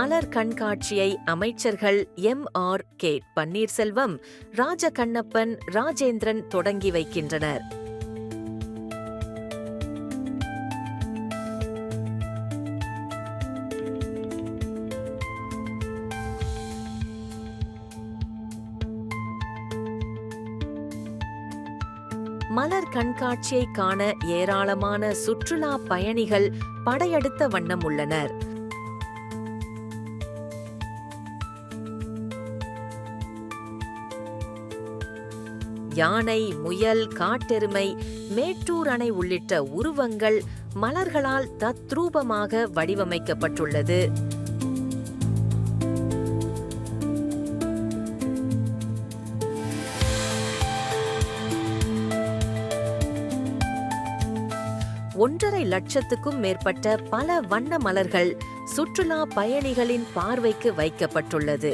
மலர் கண்காட்சியை அமைச்சர்கள் M R K Panneerselvam Rajakannappan Rajendran தொடங்கி வைக்கின்றனர். மலர் கண்காட்சியை காண ஏராளமான சுற்றுலா பயணிகள் படையெடுத்த வண்ணம் உள்ளனர். யானை முயல் காட்டெருமை மேட்டூர் அணை உள்ளிட்ட உருவங்கள் மலர்களால் தத்ரூபமாக வடிவமைக்கப்பட்டுள்ளது. ஒன்றரை லட்சத்துக்கும் மேற்பட்ட பல வண்ண மலர்கள் சுற்றுலா பயணிகளின் பார்வைக்கு வைக்கப்பட்டுள்ளது.